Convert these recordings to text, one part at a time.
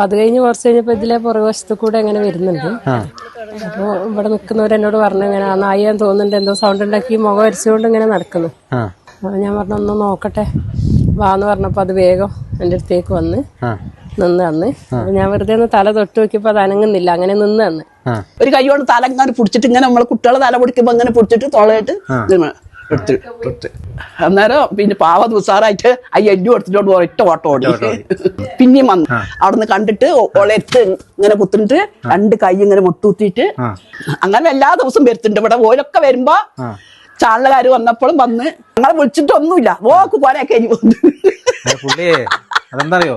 അപ്പൊ അത് കഴിഞ്ഞ് കുറച്ച് കഴിഞ്ഞപ്പോ ഇതിലെ പുറകുവശത്ത് കൂടെ അങ്ങനെ വരുന്നുണ്ട്. അപ്പൊ ഇവിടെ നിൽക്കുന്നവരെന്നോട് പറഞ്ഞു ഇങ്ങനെ ആ നായിയാൻ തോന്നുന്നുണ്ട്. എന്തോ സൗണ്ട് ഉണ്ടാക്കി മുഖം അരിച്ചുകൊണ്ട് ഇങ്ങനെ നടക്കുന്നു. ഞാൻ പറഞ്ഞു ഒന്ന് നോക്കട്ടെ. വാന്ന് പറഞ്ഞപ്പോ അത് വേഗം എന്റെ അടുത്തേക്ക് വന്ന് നിന്ന് തന്ന്. ഞാൻ വെറുതെ ഒന്ന് തല തൊട്ട് നോക്കിയപ്പോ അത് അനങ്ങുന്നില്ല. അങ്ങനെ നിന്ന് തന്ന്. ഒരു കൈ കൊണ്ട് തല ഇങ്ങനെ പിടിച്ചിട്ട് ഇങ്ങനെ നമ്മളെ കുട്ടികളെ തല പിടിക്കുമ്പോ ഇങ്ങനെ പിടിച്ചിട്ട് തൊളയിട്ട് എടുത്ത് എടുത്ത് അന്നേരം പിന്നെ പാവ ദിവസാറായിട്ട് ആ എല്ലു എടുത്തിട്ടോണ്ട് ഒരൊറ്റ ഓട്ടം ഓടി. പിന്നെയും വന്നു. അവിടുന്ന് കണ്ടിട്ട് ഒളെടുത്ത് ഇങ്ങനെ കുത്തിട്ട് രണ്ട് കൈ ഇങ്ങനെ മുട്ടുകുത്തിയിട്ട് അങ്ങനെ എല്ലാ ദിവസവും വരുത്തിണ്ട് ഇവിടെ ഓരൊക്കെ വരുമ്പോ ചാനലുകാർ വന്നപ്പോഴും വന്ന് ഞങ്ങളെ വിളിച്ചിട്ടൊന്നുമില്ല. ഓക്ക് പോലെയൊക്കെ ഇനി വന്നു. അതെന്താ അറിയോ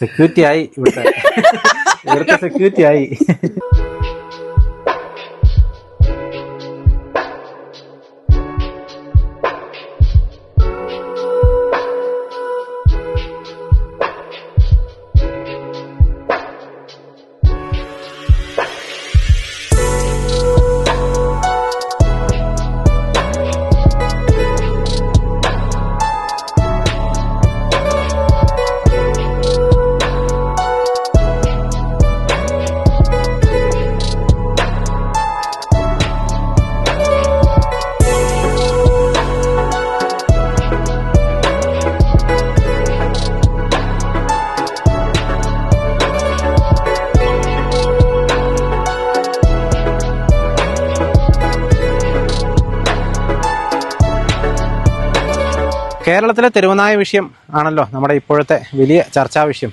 സെക്യൂരിറ്റി ആയി ഇവിടുത്തെ. ഇവിടുത്തെ സെക്യൂരിറ്റി ആയി. കേരളത്തിലെ തെരുവനായ വിഷയം ആണല്ലോ നമ്മുടെ ഇപ്പോഴത്തെ വലിയ ചർച്ചാ വിഷയം.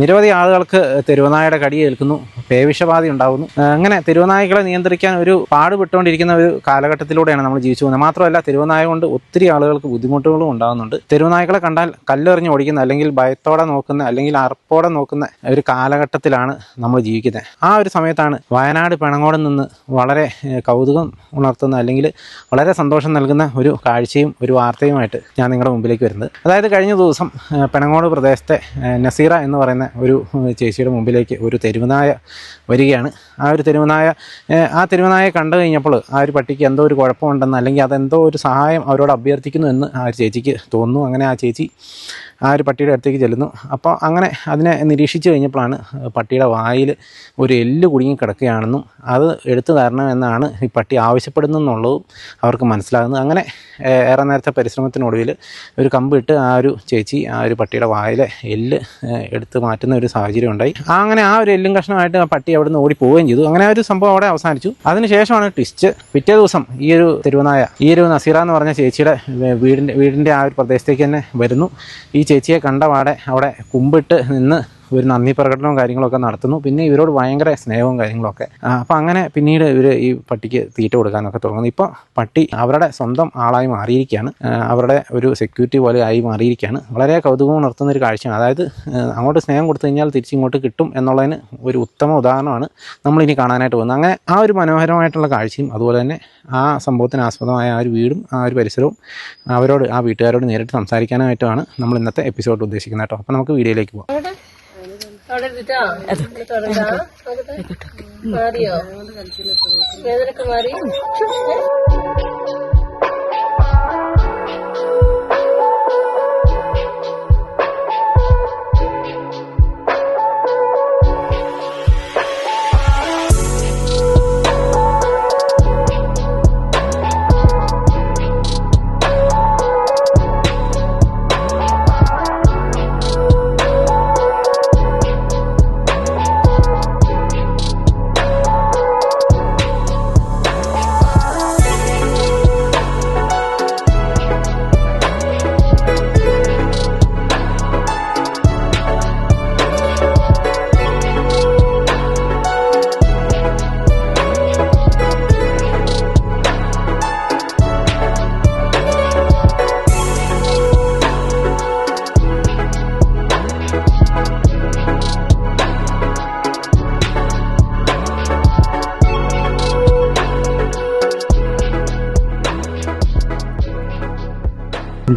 നിരവധി ആളുകൾക്ക് തെരുവനായയുടെ കടി ഏൽക്കുന്നു പേവിഷബാധ ഉണ്ടാകുന്നു അങ്ങനെ തെരുവനായകളെ നിയന്ത്രിക്കാൻ ഒരു പാടുപെട്ടുകൊണ്ടിരിക്കുന്ന ഒരു കാലഘട്ടത്തിലൂടെയാണ് നമ്മൾ ജീവിച്ചു പോകുന്നത്. മാത്രമല്ല തെരുവനായ കൊണ്ട് ഒത്തിരി ആളുകൾക്ക് ബുദ്ധിമുട്ടുകളും ഉണ്ടാകുന്നുണ്ട്. തെരുവനായകളെ കണ്ടാൽ കല്ലെറിഞ്ഞ് ഓടിക്കുന്ന അല്ലെങ്കിൽ ഭയത്തോടെ നോക്കുന്ന അല്ലെങ്കിൽ അർപ്പോടെ നോക്കുന്ന ഒരു കാലഘട്ടത്തിലാണ് നമ്മൾ ജീവിക്കുന്നത്. ആ ഒരു സമയത്താണ് വയനാട് പിണങ്ങോട് നിന്ന് വളരെ കൗതുകം ഉണർത്തുന്ന അല്ലെങ്കിൽ വളരെ സന്തോഷം നൽകുന്ന ഒരു കാഴ്ചയും ഒരു വാർത്തയുമായിട്ട് ഞാൻ നിങ്ങളുടെ മുമ്പിലേക്ക് വരുന്നത്. അതായത് കഴിഞ്ഞ ദിവസം പിണങ്ങോട് പ്രദേശത്തെ നസീറ എന്ന് പറയുന്ന ഒരു ചേച്ചിയുടെ മുമ്പിലേക്ക് ഒരു തെരുവുനായ വരികയാണ്. ആ ഒരു തെരുവുനായ ആ തെരുവനായ കണ്ടു കഴിഞ്ഞപ്പോൾ ആ ഒരു പട്ടിക്ക് എന്തോ ഒരു കുഴപ്പമുണ്ടെന്ന് അല്ലെങ്കിൽ അതെന്തോ ഒരു സഹായം അവരോട് അഭ്യർത്ഥിക്കുന്നു എന്ന് ആ ഒരു ചേച്ചിക്ക് തോന്നുന്നു. അങ്ങനെ ആ ചേച്ചി ആ ഒരു പട്ടിയുടെ അടുത്തേക്ക് ചെല്ലുന്നു. അപ്പോൾ അങ്ങനെ അതിനെ നിരീക്ഷിച്ച് കഴിഞ്ഞപ്പോഴാണ് പട്ടിയുടെ വായിൽ ഒരു എല്ല് കുടുങ്ങി കിടക്കുകയാണെന്നും അത് എടുത്തു തരണം എന്നാണ് ഈ പട്ടി ആവശ്യപ്പെടുന്നതെന്നുള്ളതും അവർക്ക് മനസ്സിലാകുന്നത്. അങ്ങനെ ഏറെ നേരത്തെ പരിശ്രമത്തിനൊടുവിൽ ഒരു കമ്പിട്ട് ആ ഒരു ചേച്ചി ആ ഒരു പട്ടിയുടെ വായിലെ എല്ല് എടുത്ത് മാറ്റുന്ന ഒരു സാഹചര്യം ഉണ്ടായി. അങ്ങനെ ആ ഒരു എല്ലും കഷ്ണമായിട്ട് ആ പട്ടി അവിടെ നിന്ന് ഓടി പോവുകയും ചെയ്തു. അങ്ങനെ ഒരു സംഭവം അവിടെ അവസാനിച്ചു. അതിനുശേഷമാണ് ട്വിസ്റ്റ്. പിറ്റേ ദിവസം ഈ ഒരു തിരുവനായ ഈ ഒരു നസീറ എന്ന് പറഞ്ഞ ചേച്ചിയുടെ വീടിന്റെ വീടിന്റെ ആ ഒരു പ്രദേശത്തേക്ക് തന്നെ വരുന്നു. ഈ ചേച്ചിയെ കണ്ട വാടെ അവിടെ കുമ്പിട്ട് നിന്ന് ഒരു നന്ദി പ്രകടനവും കാര്യങ്ങളൊക്കെ നടത്തുന്നു. പിന്നെ ഇവരോട് ഭയങ്കര സ്നേഹവും കാര്യങ്ങളൊക്കെ. അപ്പോൾ അങ്ങനെ പിന്നീട് ഇവർ ഈ പട്ടിക്ക് തീറ്റ കൊടുക്കാനൊക്കെ തുടങ്ങുന്നു. ഇപ്പോൾ പട്ടി അവരുടെ സ്വന്തം ആളായി മാറിയിരിക്കുകയാണ്. അവരുടെ ഒരു സെക്യൂരിറ്റി പോലെ ആയി മാറിയിരിക്കുകയാണ്. വളരെ കൗതുകം ഉണർത്തുന്ന ഒരു കാഴ്ചയാണ്. അതായത് അങ്ങോട്ട് സ്നേഹം കൊടുത്തു കഴിഞ്ഞാൽ തിരിച്ചിങ്ങോട്ട് കിട്ടും എന്നുള്ളതിന് ഒരു ഉത്തമ ഉദാഹരണമാണ് നമ്മളിനി കാണാനായിട്ട് പോകുന്നത്. അങ്ങനെ ആ ഒരു മനോഹരമായിട്ടുള്ള കാഴ്ചയും അതുപോലെ തന്നെ ആ സംഭവത്തിന് ആസ്പദമായ ആ ഒരു വീടും ആ ഒരു പരിസരവും അവരോട് ആ വീട്ടുകാരോട് നേരിട്ട് സംസാരിക്കാനായിട്ടുമാണ് നമ്മൾ ഇന്നത്തെ എപ്പിസോഡ് ഉദ്ദേശിക്കുന്നത് കേട്ടോ. അപ്പോൾ നമുക്ക് വീഡിയോയിലേക്ക് പോകാം മാറിയോ വേദനക്ക് മാറി?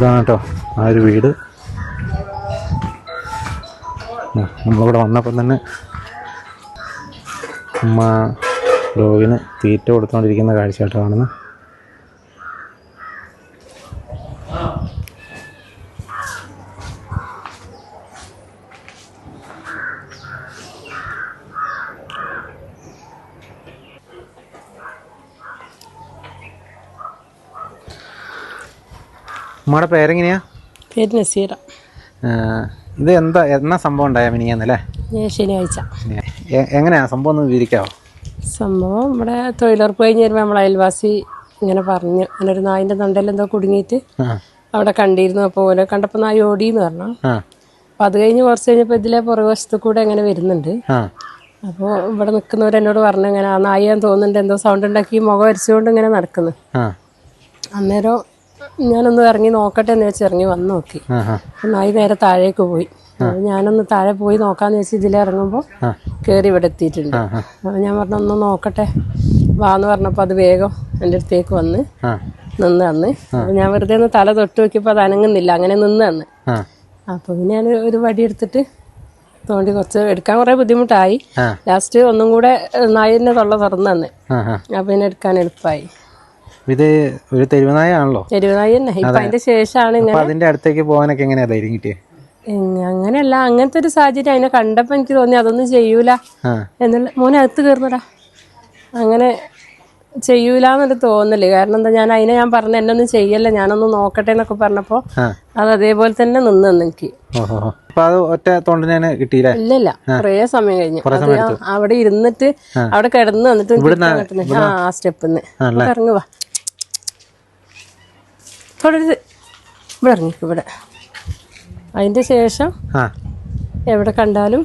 ഇതാണ് കേട്ടോ ആ ഒരു വീട്. നമ്മളിവിടെ വന്നപ്പം തന്നെ അമ്മ ഡോഗിന് തീറ്റ കൊടുത്തുകൊണ്ടിരിക്കുന്ന കാഴ്ചയായിട്ട് കാണുന്നത് നമ്മുടെ പേരെങ്ങനെയാ? പേര് നസീറ. ഇത് എന്താ എന്നാ സംഭവം ഉണ്ടായ മിനിയാന്നല്ലേ ശനിയാഴ്ച. എങ്ങനെയാ സംഭവം ഒന്ന് വിവരിക്കാവോ? സംഭവം നമ്മുടെ തൊഴിലുറപ്പ് കഴിഞ്ഞ് വരുമ്പോൾ നമ്മളെ അയൽവാസി ഇങ്ങനെ പറഞ്ഞു. അങ്ങനെ ഒരു നായിന്റെ തൊണ്ടയിൽ എന്തോ കുടുങ്ങിയിട്ട് അവിടെ കണ്ടിരുന്നു. അപ്പോൾ ഓലെ കണ്ടപ്പോൾ നായി ഓടിയെന്ന് പറഞ്ഞു. അപ്പൊ അത് കഴിഞ്ഞ് കുറച്ച് കഴിഞ്ഞപ്പോൾ ഇതിലെ പുറകുവശത്ത് കൂടെ അങ്ങനെ വരുന്നുണ്ട്. അപ്പോൾ ഇവിടെ നിൽക്കുന്നവർ എന്നോട് പറഞ്ഞു ഇങ്ങനെ ആ നായ തോന്നുന്നുണ്ട് എന്തോ സൗണ്ട് ഉണ്ടാക്കി മുഖം വരച്ചുകൊണ്ട് ഇങ്ങനെ നടക്കുന്നു. അന്നേരം ഞാനൊന്ന് ഇറങ്ങി നോക്കട്ടെ എന്ന് വെച്ച് ഇറങ്ങി വന്ന് നോക്കി. നായി നേരെ താഴേക്ക് പോയി. ഞാനൊന്ന് താഴെ പോയി നോക്കാന്ന് വെച്ച് ഇതിലിറങ്ങുമ്പോൾ. കയറി ഇവിടെ എത്തിയിട്ടുണ്ട്. ആ ഞാൻ പറഞ്ഞു ഒന്ന് നോക്കട്ടെ. വാന്ന് പറഞ്ഞപ്പോൾ അത് വേഗം എന്റെ അടുത്തേക്ക് വന്ന് നിന്ന് തന്ന്. ഞാൻ വെറുതെ ഒന്ന് തല തൊട്ട് നോക്കിയപ്പോൾ അത് അനങ്ങുന്നില്ല. അങ്ങനെ നിന്ന് തന്ന്. അപ്പോൾ പിന്നെ ഞാൻ ഒരു വടി എടുത്തിട്ട് തോണ്ടി കുറച്ച് എടുക്കാൻ കുറേ ബുദ്ധിമുട്ടായി. ലാസ്റ്റ് ഒന്നും കൂടെ നായിനെ തൊള്ള തുറന്നു തന്നെ. അപ്പൊ പിന്നെ എടുക്കാൻ എളുപ്പമായി ഇത് ഒരു തെരുവനായ ആണല്ലോ തെരുവുനായി തന്നെ ഇപ്പം അതിന്റെ ശേഷമാണ് ഇങ്ങനെ അതിന്റെ അടുത്തേക്ക് പോകാനൊക്കെ എങ്ങനെയാ ധൈര്യം കിട്ടിയത് അങ്ങനെയല്ല അങ്ങനത്തെ ഒരു സാഹചര്യം അതിനെ കണ്ടപ്പോ എനിക്ക് തോന്നി അതൊന്നും ചെയ്യൂല. എന്നുള്ള മോനെ അകത്ത് കയറുന്നടാ അങ്ങനെ ചെയ്യൂല എന്നൊരു തോന്നൽ. കാരണം എന്താ ഞാൻ അതിനെ ഞാൻ പറഞ്ഞ എന്നെ ഒന്നും ചെയ്യല്ല. ഞാനൊന്ന് നോക്കട്ടെ എന്നൊക്കെ പറഞ്ഞപ്പോ അത് അതേപോലെ തന്നെ നിന്ന് എനിക്ക് ഒറ്റ തൊണ്ടിനെ കിട്ടിയില്ല? കിട്ടിയില്ലേ ഇല്ല ഇല്ല കുറേ സമയം കഴിഞ്ഞു അവിടെ ഇരുന്നിട്ട് അവിടെ കിടന്ന് വന്നിട്ട് ആ സ്റ്റെപ്പിന്ന്. ഇറങ്ങുക ഒരു- ഇവിടെ ഇറങ്ങിക്കും ഇവിടെ. അതിന്റെ ശേഷം എവിടെ കണ്ടാലും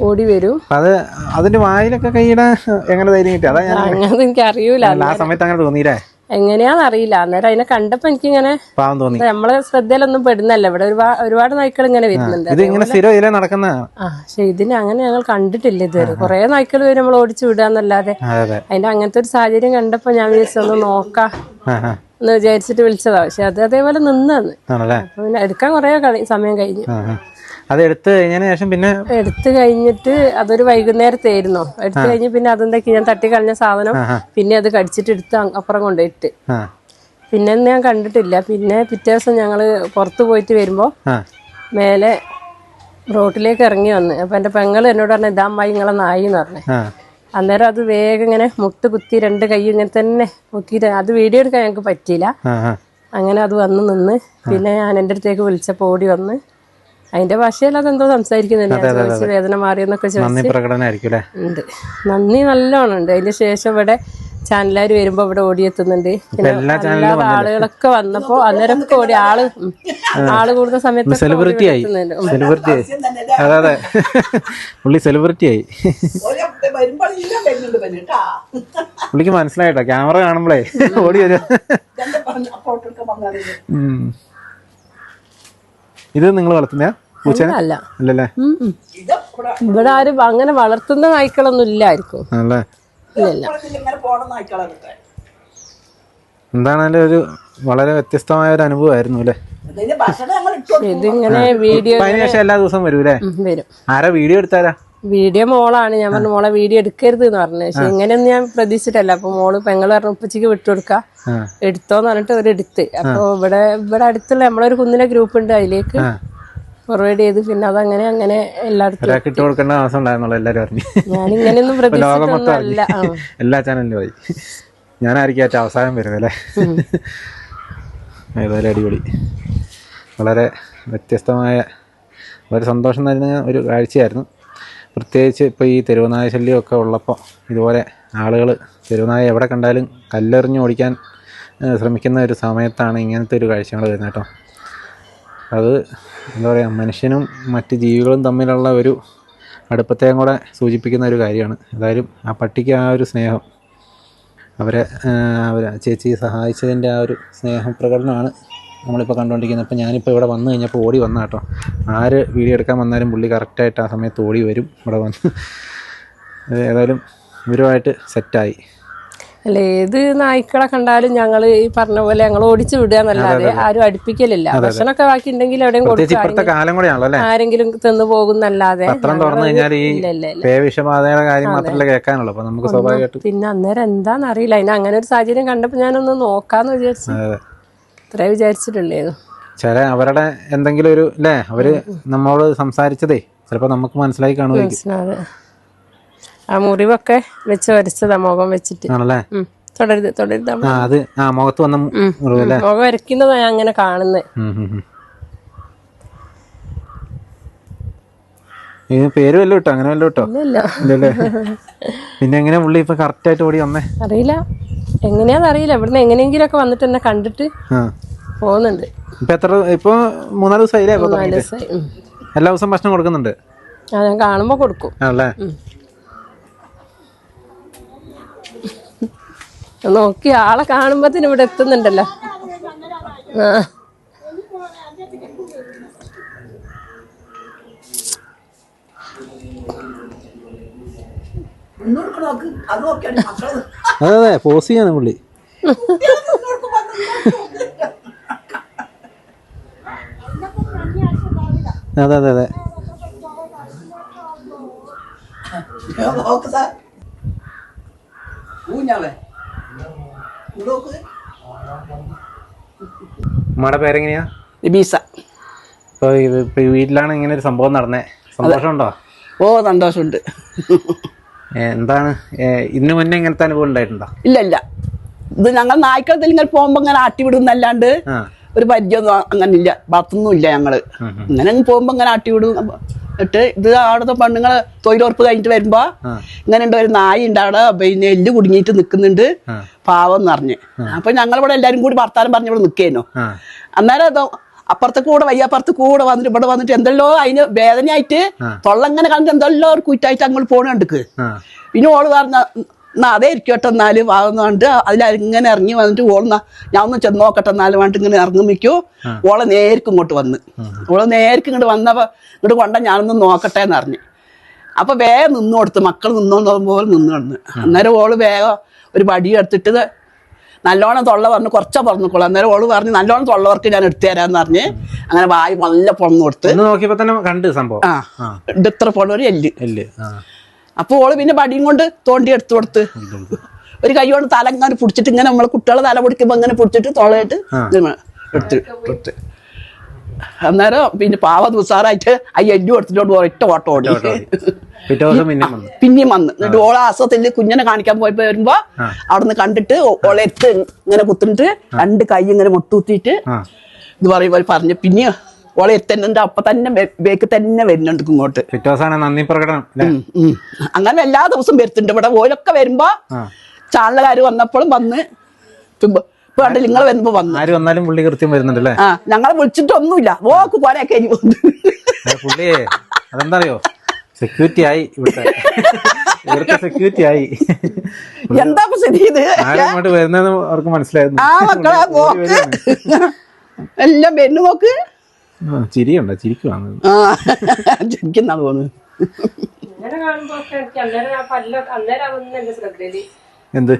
ഓടി വരും. അത് അതിന്റെ വായിലൊക്കെ കൈയിടാൻ എങ്ങനെ ധൈര്യം കിട്ടി? അതാ ഞാൻ അങ്ങനെ എനിക്ക് അറിയൂല ആ സമയത്ത് അങ്ങനെ തോന്നിയില്ലേ? എങ്ങനെയാന്ന് അറിയില്ല. അന്നേരം അതിനെ കണ്ടപ്പോ എനിക്കിങ്ങനെ പാവം തോന്നി. നമ്മളെ ശ്രദ്ധയിലൊന്നും പെടുന്നല്ല ഇവിടെ ഒരുപാട് ഒരുപാട് നായ്ക്കൾ ഇങ്ങനെ വരുന്നുണ്ട്. ഇത് ഇങ്ങനെ സ്ഥിരം ഇതിലെ നടക്കുന്ന? ആ പക്ഷെ ഇതിനെ അങ്ങനെ ഞങ്ങൾ കണ്ടിട്ടില്ല ഇതുവരെ. കുറെ നായ്ക്കൾ വരും നമ്മൾ ഓടിച്ചു വിടാന്നല്ലാതെ അതെ അതെ. അതിന്റെ അങ്ങനത്തെ ഒരു സാഹചര്യം കണ്ടപ്പോ ഞാൻ വിചാരിച്ചു ഒന്ന് നോക്കാം. എന്ന് വിചാരിച്ചിട്ട് വിളിച്ചതാ. പക്ഷെ അത് അതേപോലെ നിന്നാണ് ആണല്ലേ? പിന്നെ എടുക്കാൻ കുറെ സമയം കഴിഞ്ഞു. അത് എടുത്തു കഴിഞ്ഞതിന് ശേഷം പിന്നെ എടുത്തു കഴിഞ്ഞിട്ട് അതൊരു വൈകുന്നേരത്തായിരുന്നു എടുത്തു കഴിഞ്ഞ് പിന്നെ അതെന്തൊക്കെ ഞാൻ തട്ടി കളഞ്ഞ സാധനം പിന്നെ അത് കടിച്ചിട്ട് എടുത്ത് അപ്പുറം കൊണ്ടുപോയിട്ട്. പിന്നെ ഞാൻ കണ്ടിട്ടില്ല. പിന്നെ പിറ്റേ ദിവസം ഞങ്ങൾ പുറത്തു പോയിട്ട് വരുമ്പോ മേലെ റോട്ടിലേക്ക് ഇറങ്ങി വന്ന്. അപ്പൊ എന്റെ പെങ്ങൾ എന്നോട് പറഞ്ഞു ഇതാ അമ്മായി നിങ്ങളെ നായി എന്ന് പറഞ്ഞു. അന്നേരം അത് വേഗം ഇങ്ങനെ മുട്ട് കുത്തി രണ്ട് കൈ ഇങ്ങനെ തന്നെ നോക്കിയിട്ട് അത് വീഡിയോ എടുക്കാൻ ഞങ്ങൾക്ക് പറ്റിയില്ല. അങ്ങനെ അത് വന്ന് നിന്ന് പിന്നെ ഞാൻ എന്റെ അടുത്തേക്ക് വിളിച്ചപ്പോൾ ഓടി വന്ന് അതിന്റെ ഭാഷയിൽ അതെന്തോ സംസാരിക്കുന്നുണ്ട്. വേദന മാറിയെന്നൊക്കെ ചോദിച്ചു ഉണ്ട്. നന്ദി നല്ലോണം ഉണ്ട് അതിന്റെ ശേഷം ഇവിടെ ചാനലുകാർ വരുമ്പോ ഇവിടെ ഓടിയെത്തുന്നുണ്ട്. പിന്നെ എല്ലാ അല്ലാതെ ആളുകളൊക്കെ വന്നപ്പോ അന്നേരം ഒക്കെ ഓടി ആൾ ആൾ കൂടുന്ന സമയത്ത് സെലിബ്രിറ്റി ആയി സെലിബ്രിറ്റി ആയി അതെ അതെ. പുള്ളി സെലിബ്രിറ്റി ആയി പുള്ളിക്ക് മനസ്സിലായിട്ടോ? ക്യാമറ കാണുമ്പോഴേ ഓടി വരും രണ്ട് പറഞ്ഞ ഫോട്ടോ എടുക്കാൻ വന്നാലേ ഉം. ഇത് നിങ്ങൾ വളർത്തുന്ന പൂച്ചനെ അല്ല അല്ലല്ലേ. ഇവിടെ ആരും അങ്ങനെ വളർത്തുന്ന നായ്ക്കളൊന്നും ഇല്ലായിരിക്കും പോണം എന്താണേലും ഒരു വളരെ വ്യത്യസ്തമായ ഒരു അനുഭവമായിരുന്നു അല്ലേ ഇതിങ്ങനെ വീഡിയോ എല്ലാ ദിവസവും വരൂലേ ആരാ വീഡിയോ എടുത്താരാ വീഡിയോ മോളാണ്. ഞാൻ പറഞ്ഞു മോളെ വീഡിയോ എടുക്കരുത് എന്ന് പറഞ്ഞു. പക്ഷെ ഇങ്ങനെയൊന്നും ഞാൻ പ്രതീക്ഷിച്ചിട്ടല്ല. അപ്പൊ മോൾ പെങ്ങൾ പറഞ്ഞു ഉപ്പച്ചിക്ക് വിട്ടുകൊടുക്ക എടുത്തോന്ന് പറഞ്ഞിട്ട് അവരെടുത്ത് അപ്പൊ ഇവിടെ ഇവിടെ അടുത്തുള്ള നമ്മളൊരു കുന്നിലെ ഗ്രൂപ്പ് ഉണ്ട് അതിലേക്ക് ഫോർവേഡ് ചെയ്ത് പിന്നെ അതങ്ങനെ അങ്ങനെ എല്ലായിടത്തും ഞാനിങ്ങനെയൊന്നും ഇട്ട് കൊടുക്കേണ്ട ആവശ്യം ഉണ്ടായിരുന്നുള്ളൂ എല്ലാവരും അറിഞ്ഞു. അല്ല. അറിഞ്ഞു എല്ലാ ചാനലിലും ആയി. ഞാനായിരിക്കും ഏറ്റവും അവസാനം വരുന്നത് അല്ലേ? ഏതായാലും അടിപൊളി. വളരെ വ്യത്യസ്തമായ വളരെ സന്തോഷം തരുന്ന ഒരു കാഴ്ചയായിരുന്നു. പ്രത്യേകിച്ച് ഇപ്പോൾ ഈ തെരുവനായ ശല്യമൊക്കെ ഉള്ളപ്പോൾ ഇതുപോലെ ആളുകൾ തെരുവനായ എവിടെ കണ്ടാലും കല്ലെറിഞ്ഞ് ഓടിക്കാൻ ശ്രമിക്കുന്ന ഒരു സമയത്താണ് ഇങ്ങനത്തെ ഒരു കാഴ്ചകൾ വരുന്നത് കേട്ടോ. അത് എന്താ പറയുക മനുഷ്യനും മറ്റ് ജീവികളും തമ്മിലുള്ള ഒരു അടുപ്പത്തെയും കൂടെ സൂചിപ്പിക്കുന്ന ഒരു കാര്യമാണ്. ഏതായാലും ആ പട്ടിക്ക് ആ ഒരു സ്നേഹം അവരെ അവരെ ചേച്ചി സഹായിച്ചതിന്റെ ആ ഒരു സ്നേഹപ്രകടനമാണ് നമ്മളിപ്പോൾ കണ്ടുകൊണ്ടിരിക്കുന്നത് അപ്പോൾ ഞാനിപ്പോൾ ഇവിടെ വന്നു കഴിഞ്ഞപ്പോൾ ഓടി വന്ന കേട്ടോ. ആര് വീഡിയോ എടുക്കാൻ വന്നാലും പുള്ളി കറക്റ്റായിട്ട് ആ സമയത്ത് ഓടി വരും ഇവിടെ വന്ന്. ഏതായാലും ഇവരുമായിട്ട് സെറ്റായി അല്ല ഏത് നായ്ക്കളെ കണ്ടാലും ഞങ്ങൾ ഈ പറഞ്ഞ പോലെ ഞങ്ങൾ ഓടിച്ചു വിടുക എന്നല്ലാതെ ആരും അടുപ്പിക്കലില്ല. ഭക്ഷണമൊക്കെ ബാക്കി ഉണ്ടെങ്കിൽ എവിടെയും ആരെങ്കിലും തിന്നു പോകുന്നല്ലാതെ പത്രം തുറന്നു കഴിഞ്ഞാൽ ഈ പേവിഷബാധയുടെ കാര്യം മാത്രമല്ല കേൾക്കാനുള്ളൂ. നമുക്ക് സ്വാഭാവികമായിട്ടും പിന്നെ അന്നേരം എന്താന്ന് അറിയില്ല അതിന് അങ്ങനെ ഒരു സാഹചര്യം കണ്ടപ്പോ ഞാനൊന്ന് നോക്കാന്ന് വിചാരിച്ചു. അതെ ഇത്രേ വിചാരിച്ചിട്ടുള്ളേന്നു ചില അവരുടെ എന്തെങ്കിലും ഒരു അല്ലേ അവർ നമ്മളോട് സംസാരിച്ചതേ ചിലപ്പോൾ നമുക്ക് മനസ്സിലായി കാണുമായിരിക്കും. ആ മുറിവൊക്കെ വെച്ച് വരച്ചതാ മുഖം വെച്ചിട്ട്. ആണല്ലേ. തുടരുത് തുടരുത് ആ അത് ആ മുഖത്ത് വന്ന മുറിവ് അല്ലേ മുഖം വരയ്ക്കുന്നതാ ഞാൻ അങ്ങനെ കാണുന്നത്. ഇത് പേര് വല്ലതും ഇട്ടോ? അങ്ങനെ വല്ലതും ഇട്ടോ? ഇല്ലല്ലേ? പിന്നെ എങ്ങനെ പുള്ളി ഇപ്പൊ കറക്റ്റ് ആയിട്ട് ഓടി വന്നേ? അറിയില്ല. എങ്ങനെയാന്ന് അറിയില്ല. ഇവിടുന്ന് എങ്ങനെയെങ്കിലും ഒക്കെ വന്നിട്ട് എന്നെ കണ്ടിട്ട് പോകുന്നുണ്ട്. ഇപ്പൊ എത്ര ഇപ്പൊ മൂന്നാൽ ദിവസമായില്ലേ ഇപ്പൊ നാല് തുടങ്ങിയിട്ട്? ദിവസമായി ഉം. എല്ലാ ദിവസവും ഭക്ഷണം കൊടുക്കുന്നുണ്ട്? ആ ഞാൻ കാണുമ്പോ കൊടുക്കും. ആണല്ലേ? നോക്കി ആളെ കാണുമ്പത്തിന് ഇവിടെ എത്തുന്നുണ്ടല്ലോ. ആ. അതെ അതെ പോസ് ചെയ്യാണ് പുള്ളി. അതെ അതെ അതെ. ഉമ്മയുടെ പേരെങ്ങനെയാ? ബീസ ഇപ്പൊ വീട്ടിലാണ് ഇങ്ങനെ ഒരു സംഭവം നടന്നേ. സന്തോഷമുണ്ടോ? ഓ സന്തോഷമുണ്ട്. എന്താണ്? ഇന്നു ഇതിനു മുന്നേ ഇങ്ങനത്തെ അനുഭവം ഉണ്ടായിട്ടുണ്ടോ? ഇല്ല ഇല്ല. ഇത് ഞങ്ങൾ നായ്ക്കളത്തിൽ ഇങ്ങനെ പോകുമ്പോ ഇങ്ങനെ ആട്ടിവിടുന്നല്ലാണ്ട് ഒരു പരിചയമൊന്നും അങ്ങനെ ഇല്ല വളർത്തുന്നും ഇല്ല ഞങ്ങൾ. ഇങ്ങനെ പോകുമ്പോ ഇങ്ങനെ ആട്ടിവിടും എന്നിട്ട് ഇത് അവിടുത്തെ പെണ്ണുങ്ങൾ തൊഴിലുറപ്പ് കഴിഞ്ഞിട്ട് വരുമ്പോ. ഇങ്ങനെ ഉണ്ട് ഒരു നായ ഉണ്ട് അവിടെ. പിന്നെ എല്ല് കുടുങ്ങിയിട്ട് നിൽക്കുന്നുണ്ട് പാവം എന്ന് പറഞ്ഞ്. അപ്പൊ ഞങ്ങളിവിടെ എല്ലാരും കൂടി വർത്താനം പറഞ്ഞ് ഇവിടെ നിൽക്കേനു അന്നേരം അത് അപ്പുറത്ത് കൂടെ വയ്യപ്പുറത്ത് കൂടെ വന്നിട്ട് ഇവിടെ വന്നിട്ട് എന്തെല്ലോ അതിന് വേദനയായിട്ട് തൊള്ളങ്ങനെ കണ്ടിട്ട് എന്തെല്ലോ ഒരു കുറ്റായിട്ട് അങ്ങോട്ട് പോണ കണ്ടിക്ക്. ആ. പിന്നെ ഓൾ പറഞ്ഞ എന്നാ അതേ ഇരിക്കട്ടെ എന്നാലും വാങ്ങുന്നുണ്ട് അതിലിങ്ങനെ ഇറങ്ങി വന്നിട്ട് ഓളുന്ന ഞാൻ ഒന്ന് ചെന്ന് നോക്കട്ടെ എന്നാലും വേണ്ടിട്ട് ഇങ്ങനെ ഇറങ്ങുമിക്കോ ഓളെ നേരിക്കും ഇങ്ങോട്ട് വന്ന്. ഓളെ നേരിക്കും ഇങ്ങോട്ട് വന്നപ്പോ ഇങ്ങോട്ട് കൊണ്ട ഞാനൊന്ന് നോക്കട്ടെ എന്ന് അറിഞ്ഞ് അപ്പൊ വേഗം നിന്നു കൊടുത്ത് മക്കൾ നിന്നോന്ന് പോലെ നിന്ന് കിടന്ന് അന്നേരം ഓൾ വേഗം ഒരു വടി എടുത്തിട്ട് നല്ലോണം തൊള്ള പറഞ്ഞു കുറച്ചാ പറഞ്ഞോളൂ അന്നേരം ഓൾ പറഞ്ഞു നല്ലോണം തൊള്ളവർക്ക് ഞാൻ എടുത്തു തരാന്ന് പറഞ്ഞ് അങ്ങനെ വായി നല്ല പൊണ്ണു കൊടുത്ത്. ഒന്ന് നോക്കിയപ്പോ തന്നെ കണ്ട് സംഭവം. ആ ആ. ഇത് ഇത്ര പോണ ഒരു എല്ല്. ഇല്ല ആ. അപ്പൊ ഓൾ പിന്നെ പടിയും കൊണ്ട് തോണ്ടി എടുത്തു കൊടുത്ത്. ഒരു കൈ കൊണ്ട് തല ഇങ്ങനെ പിടിച്ചിട്ട് ഇങ്ങനെ നമ്മളെ കുട്ടികളെ തല പൊടിക്കുമ്പോ ഇങ്ങനെ പിടിച്ചിട്ട് തൊളയിട്ട് എടുത്ത് എടുത്ത്. അന്നേരം പിന്നെ പാവ ദിവസാറായിട്ട് ആ എല്ലു എടുത്തിട്ടോണ്ട് ഒറ്റ ഓട്ടം ഓടി. പിന്നെയും വന്ന്. എന്നിട്ട് ഓളെ അസുഖത്തിൽ കുഞ്ഞിനെ കാണിക്കാൻ പോയപ്പോ വരുമ്പോ അവിടുന്ന് കണ്ടിട്ട് ഓളെത്ത് ഓളെ ഇങ്ങനെ കുത്തിട്ട് രണ്ട് കൈ ഇങ്ങനെ മുട്ടുത്തിട്ട് ആ. ഇത് പറയുമ്പോൾ പറഞ്ഞു പിന്നെ ഓളെ എത്തുന്നുണ്ട് അപ്പൊ തന്നെ ബേക്ക് തന്നെ വരുന്നുണ്ട് ഇങ്ങോട്ട്. നന്ദി പ്രകടനം. അങ്ങനെ എല്ലാ ദിവസവും വരുത്തുണ്ട് ഇവിടെ ഓലൊക്കെ വരുമ്പോ ചാനലുകാർ വന്നപ്പോഴും വന്ന് ഇപ്പൊ നിങ്ങൾ വരുമ്പോ വന്നു. ആര് വന്നാലും പുള്ളി കൃത്യം വരുന്നുണ്ടല്ലേ? ആ ഞങ്ങളെ വിളിച്ചിട്ടൊന്നുമില്ല. ഓക്ക് കൊറേയൊക്കെ ഇനി വന്നു പുള്ളിയെ അതെന്താറിയോ? സെക്യൂരിറ്റി ആയി ഇവിടുത്തെ. ഇവർക്ക് സെക്യൂരിറ്റി ആയി. എന്താ സ്ഥിതി ഇത്? അവർക്ക് മനസ്സിലായിരുന്നു. ആ മക്കളെ പോക്ക്. എല്ലാം ചിരിയുണ്ടോ ചിരിക്കുവാണ്. ആ ജനിക്കുന്ന തോന്നുന്നു ഇങ്ങനെ കാണുമ്പോ ഒക്കെ എനിക്ക് അന്നേരം ആ അന്നേരം ശ്രദ്ധയിൽ. എന്ത്?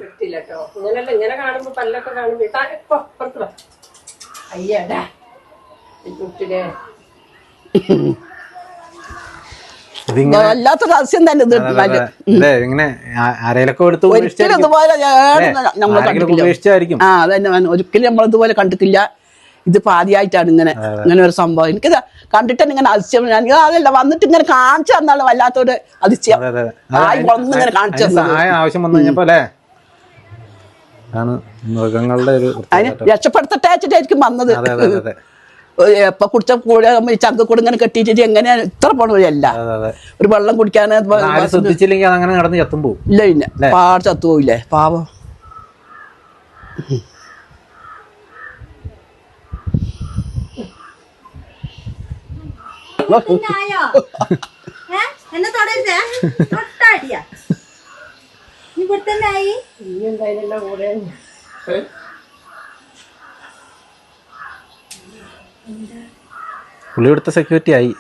ഇങ്ങനല്ല ഇങ്ങനെ കാണുമ്പോ പല്ലൊക്കെ കാണുമ്പോ താ, ഇപ്പൊ അയ്യടാ വല്ലാത്ത രഹസ്യം തന്നെ ഇങ്ങനെ ആരെയൊക്കെ എടുത്ത് ഒരിക്കലും ഇതുപോലെ നമ്മൾ കണ്ടിട്ടില്ല. ആ അതന്നെ ഒരിക്കലും നമ്മൾ ഇതുപോലെ കണ്ടിട്ടില്ല ഇതിപ്പോ ആദ്യമായിട്ടാണ് ഇങ്ങനെ ഇങ്ങനെ ഒരു സംഭവം. എനിക്ക് കണ്ടിട്ട് ഇങ്ങനെ അതിശയം ഞാൻ അതല്ല വന്നിട്ട് ഇങ്ങനെ കാണിച്ചു തന്നാണ് വല്ലാത്തൊരു അതിശയം. അതെ അതെ അതെ. ആയി കാണിച്ചു അതിന് ആവശ്യം വന്നു കഴിഞ്ഞപ്പോ അല്ലേ? ആണ് മൃഗങ്ങളുടെ ഒരു. രക്ഷപ്പെടുത്തട്ടെ വെച്ചിട്ടായിരിക്കും വന്നത്. അതെ അതെ അതെ എപ്പൊ കുടിച്ച കൂടെ ഈ ചങ്ക കൂടെ ഇങ്ങനെ കെട്ടിയിട്ട് എങ്ങനെ ഇത്ര അതെ ഒരു വെള്ളം കുടിക്കാൻ ശ്രദ്ധിച്ചില്ലെങ്കിൽ അങ്ങനെ നടന്ന് ചത്തും പോകും ഇല്ല പിന്നെ പാട് ചത്തുപോയില്ലേ പാവം. ആയോ ഏ? എന്നെ തൊടരുതേ. തൊട്ടടിയാ. ഇവിടെ തന്നെ ആയി ഇനി എന്തായാലും കൂടെ പുള്ളി ഇവിടുത്തെ സെക്യൂരിറ്റി ആയി.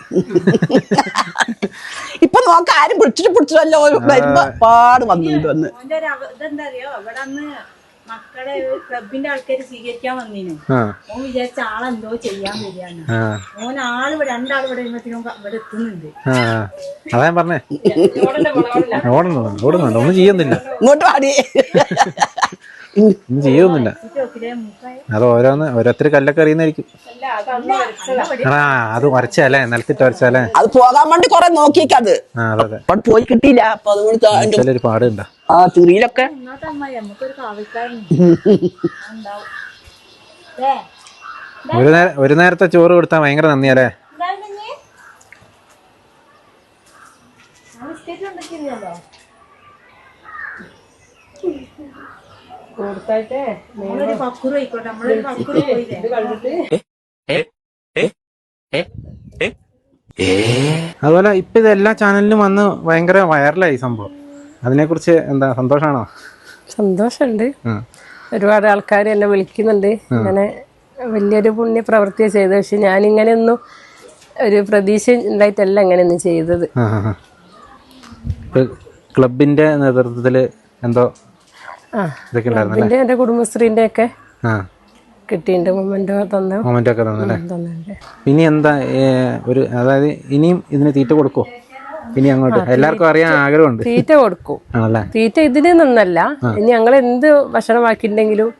ഇപ്പൊ നോക്ക ആരും പിടിച്ചിട്ട് പിടിച്ചിട്ടല്ലോ വരുമ്പോ പാട് വന്നിട്ട് വന്ന്. ഇതെന്താ അറിയോ? അവിടെ അന്ന് മക്കളെ ക്ലബിന്റെ ആൾക്കാർ സ്വീകരിക്കാൻ വന്നിനു. ഓൻ വിചാരിച്ച ആളെന്തോ ചെയ്യാൻ വരികയാണ്. ഓൻ ആൾ ഇവിടെ രണ്ടാൾ ഇവിടെ ഇവിടെ എത്തുന്നുണ്ട്. അതാ ഞാൻ പറഞ്ഞേ. ഓടണ്ട ഓടുന്നുണ്ട് ഓടുന്നുണ്ട്. ഒന്നും ചെയ്യുന്നില്ല. ഇങ്ങോട്ട് പാടി ഒന്നും മൂക്കായ അത് ഓരോന്ന് ഓരോരുത്തർ കല്ലൊക്കെ എറിയുന്നതായിരിക്കും. ആ അത് വരച്ചല്ലേ നിലത്തിട്ട് വരച്ചാലേ അത് പോകാൻ വേണ്ടി കൊറേ നോക്കിക്കത് പോയി കിട്ടിയില്ല. പാടുണ്ടോ. ആ ചുറിയിലൊക്കെ ഒരു നേരം ഒരു നേരത്തെ ചോറ് കൊടുത്താൽ ഭയങ്കര നന്ദിയല്ലേ അല്ലേ? അതുപോലെ ഇപ്പൊ ഇത് എല്ലാ ചാനലിലും വന്ന് ഭയങ്കര വൈറലായി സംഭവം. അതിനെക്കുറിച്ച് എന്താ സന്തോഷമാണോ സന്തോഷമുണ്ട് ഒരുപാട് ആൾക്കാർ എന്നെ വിളിക്കുന്നുണ്ട്. ഇങ്ങനെ വലിയൊരു പുണ്യ പ്രവൃത്തിയെ ചെയ്തത്. പക്ഷെ ഞാനിങ്ങനെയൊന്നും ഒരു പ്രതീക്ഷ ഉണ്ടായിട്ടല്ല ഇങ്ങനെയൊന്നും ചെയ്തത്. ക്ലബിന്റെ നേതൃത്വത്തിൽ എന്തോ എന്റെ കുടുംബശ്രീന്റെ ഒക്കെ കിട്ടിയിട്ടുണ്ട്. മൊമെന്റോ തന്നെ. മൊമെന്റ് ഒക്കെ ഇനി എന്താ ഒരു അതായത് ഇനിയും ഇതിന് തീറ്റ കൊടുക്കുമോ ഇനി അങ്ങോട്ട്. എല്ലാവർക്കും അറിയാൻ ആഗ്രഹമുണ്ട്. തീറ്റ കൊടുക്കും. തീറ്റ ഇതിന് നിന്നല്ല. ഇനി ഞങ്ങൾ എന്ത് ഭക്ഷണമാക്കിണ്ടെങ്കിലും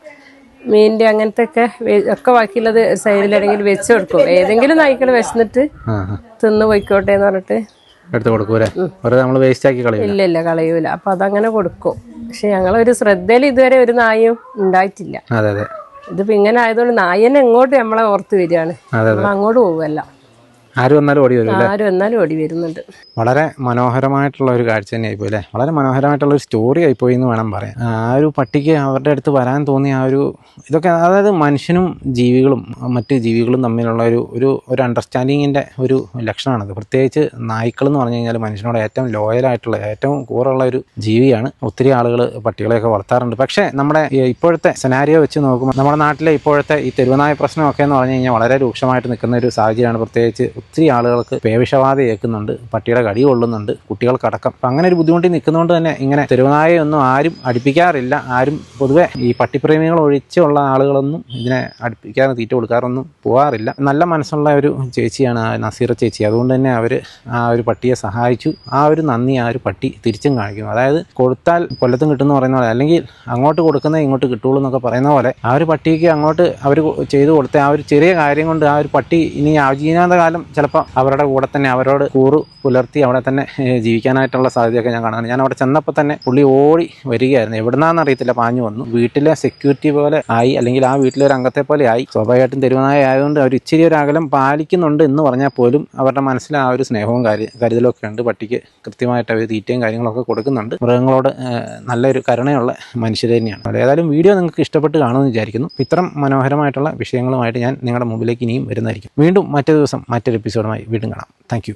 മീനിന്റെ അങ്ങനത്തെ ഒക്കെ ഒക്കെ ബാക്കിയുള്ളത് സൈഡിലെങ്കിൽ വെച്ച് കൊടുക്കും. ഏതെങ്കിലും നായ്ക്കൾ വിശന്നിട്ട് ആ. തിന്ന് പോയിക്കോട്ടെ എന്ന് പറഞ്ഞിട്ട് എടുത്ത് കൊടുക്കൂലേ? നമ്മൾ വേസ്റ്റ് ആക്കി കളയും ഇല്ല ഇല്ല കളയൂല. അപ്പൊ അതങ്ങനെ കൊടുക്കും. പക്ഷെ ഞങ്ങൾ ഒരു ശ്രദ്ധയിൽ ഇതുവരെ ഒരു നായും ഉണ്ടായിട്ടില്ല. അതെ അതെ. ഇതിപ്പോ ഇങ്ങനെ ആയതുകൊണ്ട് നായനെ എങ്ങോട്ട് നമ്മളെ ഓർത്ത് വരികയാണ്. അങ്ങോട്ട് പോവല്ല. ആര് വന്നാലും ഓടി വരും ആരും വന്നാലും ഓടി വരുന്നുണ്ട്. വളരെ മനോഹരമായിട്ടുള്ള ഒരു കാഴ്ച തന്നെ ആയിപ്പോയി അല്ലേ? വളരെ മനോഹരമായിട്ടുള്ള ഒരു സ്റ്റോറി ആയിപ്പോയി എന്ന് വേണം പറയാം ആ ഒരു പട്ടിക്ക് അവരുടെ അടുത്ത് വരാൻ തോന്നിയ ആ ഒരു ഇതൊക്കെ അതായത് മനുഷ്യനും ജീവികളും മറ്റ് ജീവികളും തമ്മിലുള്ള ഒരു ഒരു ഒരു അണ്ടർസ്റ്റാൻഡിങ്ങിന്റെ ഒരു ലക്ഷണമാണത് പ്രത്യേകിച്ച് നായ്ക്കൾ എന്ന് പറഞ്ഞു കഴിഞ്ഞാൽ മനുഷ്യനോട് ഏറ്റവും ലോയലായിട്ടുള്ള ഏറ്റവും കൂറുള്ള ഒരു ജീവിയാണ്. ഒത്തിരി ആളുകൾ പട്ടികളെയൊക്കെ വളർത്താറുണ്ട്. പക്ഷേ നമ്മുടെ ഇപ്പോഴത്തെ സെനാരിയോ വെച്ച് നോക്കുമ്പോൾ നമ്മുടെ നാട്ടിലെ ഇപ്പോഴത്തെ ഈ തെരുവനായ പ്രശ്നമൊക്കെ എന്ന് പറഞ്ഞു കഴിഞ്ഞാൽ വളരെ രൂക്ഷമായിട്ട് നിൽക്കുന്ന ഒരു സാഹചര്യമാണ്. പ്രത്യേകിച്ച് ഒത്തിരി ആളുകൾക്ക് പേവിഷബാധ ഏൽക്കുന്നുണ്ട് പട്ടിയുടെ കടി കൊള്ളുന്നുണ്ട് കുട്ടികൾക്കടക്കം. അപ്പം അങ്ങനെ ഒരു ബുദ്ധിമുട്ടി നിൽക്കുന്നതുകൊണ്ട് തന്നെ ഇങ്ങനെ തെരുവനായൊന്നും ആരും അടുപ്പിക്കാറില്ല. ആരും പൊതുവെ ഈ പട്ടിപ്രേമികൾ ഒഴിച്ചുള്ള ആളുകളൊന്നും ഇതിനെ അടുപ്പിക്കാറ് തീറ്റ കൊടുക്കാറൊന്നും പോകാറില്ല നല്ല മനസ്സുള്ള ഒരു ചേച്ചിയാണ് നസീറ ചേച്ചി. അതുകൊണ്ട് തന്നെ അവർ ആ ഒരു പട്ടിയെ സഹായിച്ചു. ആ ഒരു നന്ദി ആ ഒരു പട്ടി തിരിച്ചും കാണിക്കും അതായത് കൊടുത്താൽ കൊല്ലത്തും കിട്ടുമെന്ന് പറയുന്ന പോലെ അല്ലെങ്കിൽ അങ്ങോട്ട് കൊടുക്കുന്നേ ഇങ്ങോട്ട് കിട്ടുള്ളൂ എന്നൊക്കെ പറയുന്ന പോലെ ആ ഒരു പട്ടിക്ക് അങ്ങോട്ട് അവർ ചെയ്തു കൊടുത്ത ആ ഒരു ചെറിയ കാര്യം കൊണ്ട് ആ ഒരു പട്ടി ഇനി ആജീവനാന്ത കാലം ചിലപ്പോൾ അവരുടെ കൂടെ തന്നെ അവരോട് കൂറ് പുലർത്തി അവിടെ തന്നെ ജീവിക്കാനായിട്ടുള്ള സാധ്യതയൊക്കെ ഞാൻ കാണുന്നത് ഞാൻ അവിടെ ചെന്നപ്പോൾ തന്നെ പുള്ളി ഓടി വരികയായിരുന്നു. എവിടുന്നാന്ന് അറിയത്തില്ല പാഞ്ഞു വന്നു. വീട്ടിലെ സെക്യൂരിറ്റി പോലെ ആയി അല്ലെങ്കിൽ ആ വീട്ടിലെ ഒരു അംഗത്തെ പോലെ ആയി. സ്വാഭാവികമായിട്ടും തെരുവനായ ആയതുകൊണ്ട് അവർ ഇച്ചിരി ഒരു അകലം പാലിക്കുന്നുണ്ട് എന്ന് പറഞ്ഞാൽ പോലും അവരുടെ മനസ്സിൽ ആ ഒരു സ്നേഹവും കാര്യ ഒക്കെ ഉണ്ട്. പട്ടിക്ക് കൃത്യമായിട്ട് അവർ തീറ്റയും കാര്യങ്ങളൊക്കെ കൊടുക്കുന്നുണ്ട്. മൃഗങ്ങളോട് നല്ലൊരു കരുണയുള്ള മനുഷ്യർ തന്നെയാണ്. ഏതായാലും വീഡിയോ നിങ്ങൾക്ക് ഇഷ്ടപ്പെട്ട് കാണുമെന്ന് വിചാരിക്കുന്നു. ഇത്തരം മനോഹരമായിട്ടുള്ള വിഷയങ്ങളുമായിട്ട് ഞാൻ നിങ്ങളുടെ മുമ്പിലേക്ക് ഇനിയും വരുന്നതായിരിക്കും. വീണ്ടും മറ്റൊരു ദിവസം മറ്റൊരു എപ്പിസോഡുമായി വീണ്ടും കാണാം. താങ്ക്